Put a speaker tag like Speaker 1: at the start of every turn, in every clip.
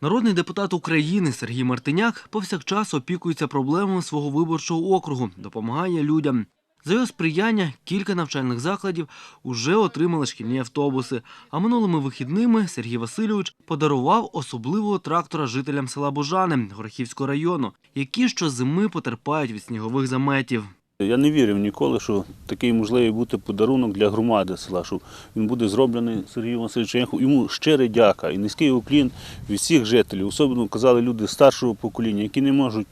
Speaker 1: Народний депутат України Сергій Мартиняк повсякчас опікується проблемами свого виборчого округу, допомагає людям. За його сприяння кілька навчальних закладів уже отримали шкільні автобуси. А минулими вихідними Сергій Васильович подарував особливого трактора жителям села Божани Горохівського району, які щозими потерпають від снігових заметів.
Speaker 2: Я не вірив ніколи, що такий можливий бути подарунок для громади села, що він буде зроблений Сергієм Васильовичем. Я Йому щире дяка і низький уклін від всіх жителів. Особливо казали люди старшого покоління, які не можуть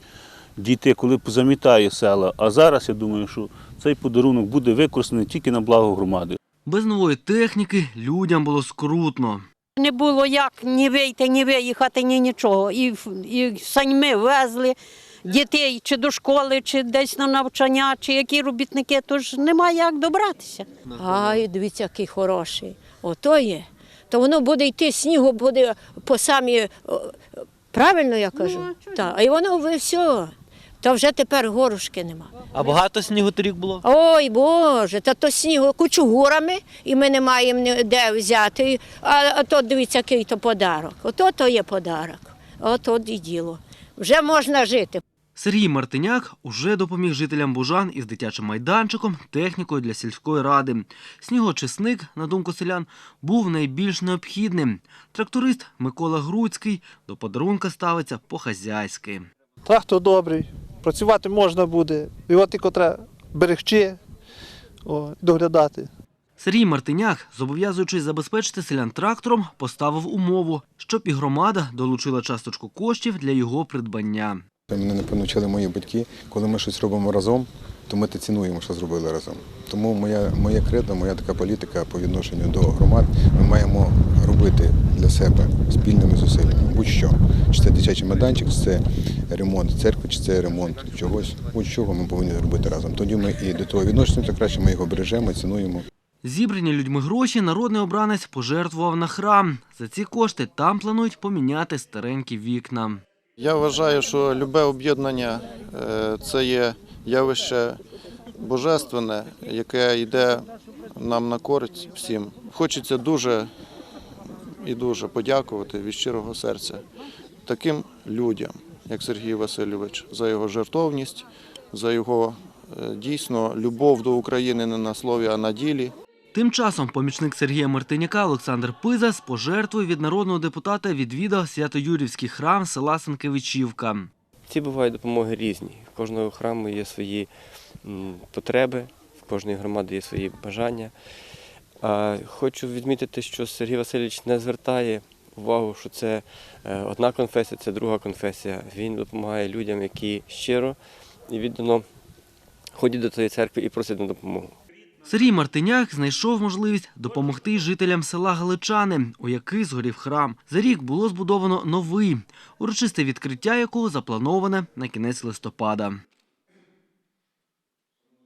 Speaker 2: дійти, коли замітає села. А зараз я думаю, що цей подарунок буде використаний тільки на благо громади.
Speaker 1: Без нової техніки людям було скрутно.
Speaker 3: Не було як ні вийти, ні виїхати, ні нічого. І, і саньми везли дітей чи до школи, чи десь на навчання, чи які робітники, тож немає як добратися.
Speaker 4: Ай, дивіться, який хороший. Ото є. То воно буде йти снігу, буде по самі. Правильно я кажу? так. А і воно ви все. То вже тепер горушки нема.
Speaker 1: А багато снігу торік було?
Speaker 4: Ой Боже, та то снігу кучугурами, і ми не маємо де взяти. А, а то дивіться, який то подарок. Ото то є подарок. Ото і діло. Вже можна жити.
Speaker 1: Сергій Мартиняк уже допоміг жителям Бужан із дитячим майданчиком, технікою для сільської ради. Снігочисник, на думку селян, був найбільш необхідним. Тракторист Микола Груцький до подарунка ставиться по-хазяйськи.
Speaker 5: Трактор добрий, працювати можна буде, його тільки треба берегчи, о, доглядати.
Speaker 1: Сергій Мартиняк, зобов'язуючись забезпечити селян трактором, поставив умову, щоб і громада долучила часточку коштів для його придбання.
Speaker 6: Мене напевно вчили мої батьки, коли ми щось робимо разом, то ми те цінуємо, що зробили разом. Тому моя, моє кредо, моя така політика по відношенню до громад, ми маємо робити для себе спільними зусиллями. Будь-що. Чи це дитячий майданчик, чи це ремонт церкви, чи це ремонт чогось, будь-чого ми повинні робити разом. Тоді ми і до того відносимося краще, ми його бережемо, цінуємо.
Speaker 1: Зібрані людьми гроші народний обранець пожертвував на храм. За ці кошти там планують поміняти старенькі вікна.
Speaker 7: Я вважаю, що любе об'єднання е, це є явище божественне, яке йде нам на користь всім. Хочеться дуже і дуже подякувати від щирого серця таким людям, як Сергій Васильович, за його жертовність, за його е, дійсно любов до України не на слові, а на ділі.
Speaker 1: Тим часом помічник Сергія Мартиняка Олександр Пиза з пожертвою від народного депутата відвідав Свято-Юрівський храм села Санкевичівка.
Speaker 8: Ці бувають допомоги різні. В кожного храму є свої потреби, в кожної громади є свої бажання. Хочу відмітити, що Сергій Васильович не звертає увагу, що це е, одна конфесія, це друга конфесія. Він допомагає людям, які щиро і віддано ходять до тієї церкви і просять на допомогу.
Speaker 1: Сергій Мартиняк знайшов можливість допомогти жителям села Галичани, у яких згорів храм. За рік було збудовано новий, урочисте відкриття якого заплановане на кінець листопада.